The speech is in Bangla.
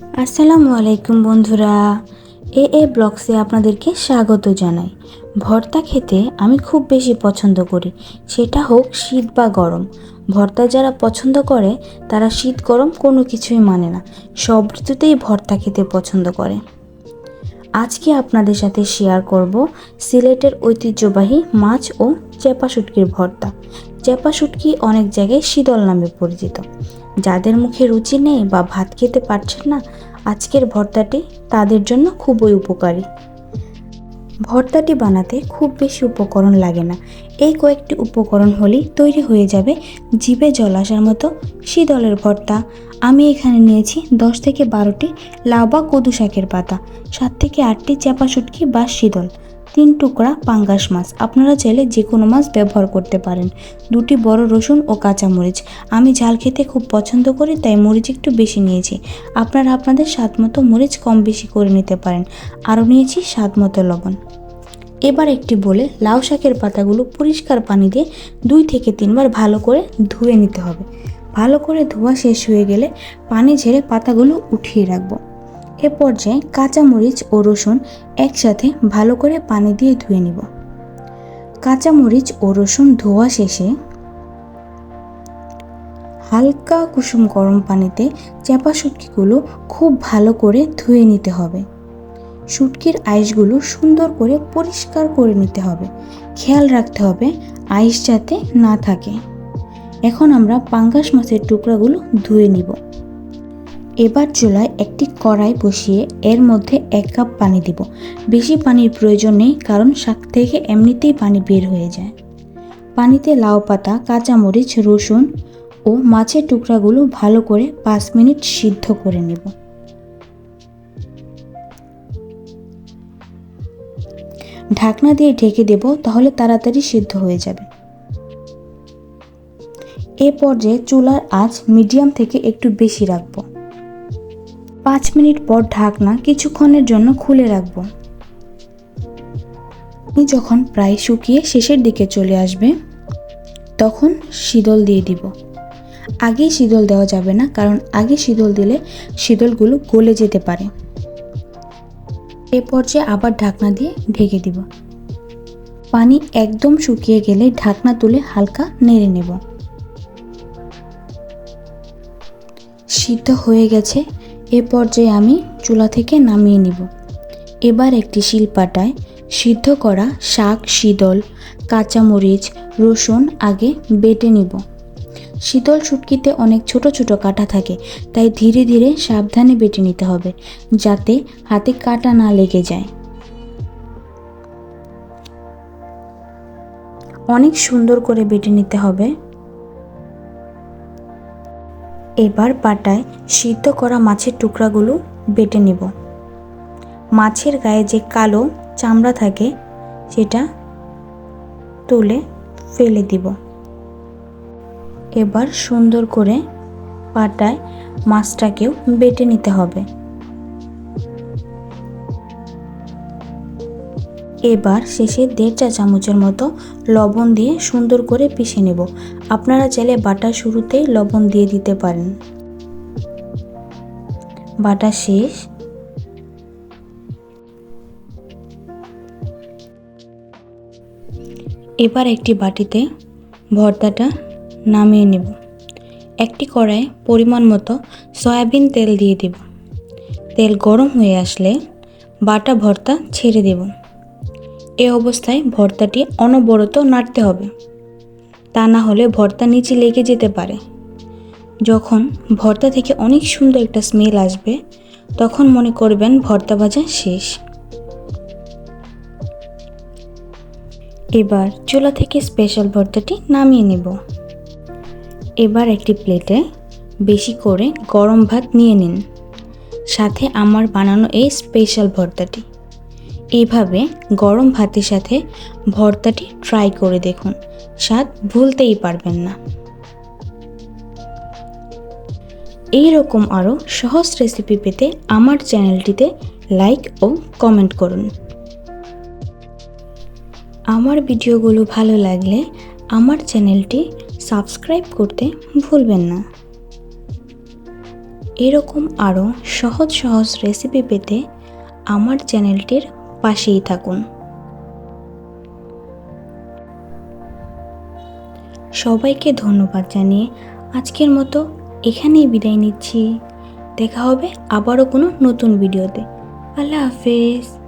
আসসালামু আলাইকুম বন্ধুরা। এ এ ব্লগসে আপনাদেরকে স্বাগত জানাই। ভর্তা খেতে আমি খুব বেশি পছন্দ করি। সেটা হোক শীত বা গরম। ভর্তা যারা পছন্দ করে, তারা শীত গরম কোনো কিছুই মানে না। সব ঋতুতেই ভর্তা খেতে পছন্দ করে। আজকে আপনাদের সাথে শেয়ার করব সিলেটের ঐতিহ্যবাহী মাছ ও চেপা শুটকির ভর্তা। চেপা শুটকি অনেক জায়গায় শীতল নামে পরিচিত। যাদের মুখে রুচি নেই বা ভাত খেতে পারছেন না, আজকের ভর্তাটি তাদের জন্য খুবই উপকারী। ভর্তাটি বানাতে খুব বেশি উপকরণ লাগে না। এই কয়েকটি উপকরণ হলেই তৈরি হয়ে যাবে জিভে জল আসার মতো শীতলের ভর্তা। আমি এখানে নিয়েছি দশ থেকে বারোটি লাউ বা কদু শাকের পাতা, সাত থেকে আটটি চাপা শুটকি বা শীতল। তিন টুকরা পাঙ্গাস মাছ। আপনারা চাইলে যে কোনো মাছ ব্যবহার করতে পারেন। দুটি বড় রসুন ও কাঁচামরিচ। আমি ঝাল খেতে খুব পছন্দ করি, তাই মরিচ একটু বেশি নিয়েছি। আপনারা আপনাদের স্বাদ মতো মরিচ কম বেশি করে নিতে পারেন। আরও নিয়েছি স্বাদ মতো লবণ। এবার একটি বলে লাউ শাকের পাতাগুলো পরিষ্কার পানি দিয়ে দুই থেকে তিনবার ভালো করে ধুয়ে নিতে হবে। ভালো করে ধোয়া শেষ হয়ে গেলে পানি ঝেড়ে পাতাগুলো উঠিয়ে রাখব। এ পর্যায়ে কাঁচামরিচ ও রসুন একসাথে ভালো করে পানি দিয়ে ধুয়ে নিব। কাঁচামরিচ ও রসুন ধোয়া শেষে হালকা কুসুম গরম পানিতে চেপা শুটকিগুলো খুব ভালো করে ধুয়ে নিতে হবে। শুটকির আইসগুলো সুন্দর করে পরিষ্কার করে নিতে হবে। খেয়াল রাখতে হবে আইস যাতে না থাকে। এখন আমরা পাঙ্গাস মাছের টুকরাগুলো ধুয়ে নিব। এবার চুলায় একটি কড়াই বসিয়ে এর মধ্যে এক কাপ পানি দিব। বেশি পানির প্রয়োজন নেই, কারণ শাক থেকে এমনিতেই পানি বের হয়ে যায়। পানিতে লাউ পাতা, কাঁচামরিচ, রসুন ও মাছের টুকরাগুলো ভালো করে পাঁচ মিনিট সিদ্ধ করে নেব। ঢাকনা দিয়ে ঢেকে দেব, তাহলে তাড়াতাড়ি সিদ্ধ হয়ে যাবে। এ পর্যায়ে চুলার আঁচ মিডিয়াম থেকে একটু বেশি রাখব। পাঁচ মিনিট পর ঢাকনা কিছুক্ষণের জন্য খুলে রাখব। যখন প্রায় শুকিয়ে শেষের দিকে চলে আসবে, তখন শীতল দিয়ে দিব। আগেই শীতল দেওয়া যাবে না, কারণ আগে শীতল দিলে শীতলগুলো গলে যেতে পারে। এ পর্যায়ে আবার ঢাকনা দিয়ে ঢেকে দিব। পানি একদম শুকিয়ে গেলে ঢাকনা তুলে হালকা নেড়ে নেব। সিদ্ধ হয়ে গেছে এ পর্যায়ে আমি চুলা থেকে নামিয়ে নিব। এবার একটি শিলপাটায় সিদ্ধ করা শাক, শীতল, কাঁচামরিচ, রসুন আগে বেটে নিব। শীতল শুটকিতে অনেক ছোট ছোট কাটা থাকে, তাই ধীরে ধীরে সাবধানে বেটে নিতে হবে, যাতে হাতে কাটা না লেগে যায়। অনেক সুন্দর করে বেটে নিতে হবে। এবার পাটায় সিদ্ধ করা মাছের টুকরাগুলো বেটে নেব। মাছের গায়ে যে কালো চামড়া থাকে, সেটা তুলে ফেলে দিব। এবার সুন্দর করে পাটায় মাছটাকেও বেটে নিতে হবে। এবার শেষে দেড় চা চামচের মতো লবণ দিয়ে সুন্দর করে পিষে নেব। আপনারা চাইলে বাটা শুরুতেই লবণ দিয়ে দিতে পারেন। বাটা শেষ। এবার একটি বাটিতে ভর্তাটা নামিয়ে নেব। একটি কড়াই পরিমাণ মতো সয়াবিন তেল দিয়ে দেব। তেল গরম হয়ে আসলে বাটা ভর্তা ছেড়ে দেব। এ অবস্থায় ভর্তাটি অনবরত নাড়তে হবে। তা না হলে ভর্তা নিচে লেগে যেতে পারে। যখন ভর্তা থেকে অনেক সুন্দর একটা স্মেল আসবে, তখন মনে করবেন ভর্তা ভাজা শেষ। এবার চুলা থেকে স্পেশাল ভর্তাটি নামিয়ে নেব। এবার একটি প্লেটে বেশি করে গরম ভাত নিয়ে নিন। সাথে আমার বানানো এই স্পেশাল ভর্তাটি। এইভাবে গরম ভাতের সাথে ভর্তাটি ট্রাই করে দেখুন। স্বাদ ভুলতেই পারবেন না। এই রকম আরও সহজ রেসিপি পেতে আমার চ্যানেলটিতে লাইক ও কমেন্ট করুন। আমার ভিডিওগুলো ভালো লাগলে আমার চ্যানেলটি সাবস্ক্রাইব করতে ভুলবেন না। এরকম আরও সহজ সহজ রেসিপি পেতে আমার চ্যানেলটির পাশেই থাকুন। সবাইকে ধন্যবাদ জানিয়ে আজকের মতো এখানেই বিদায় নিচ্ছি। দেখা হবে আবারও কোনো নতুন ভিডিওতে। আল্লাহ হাফেজ।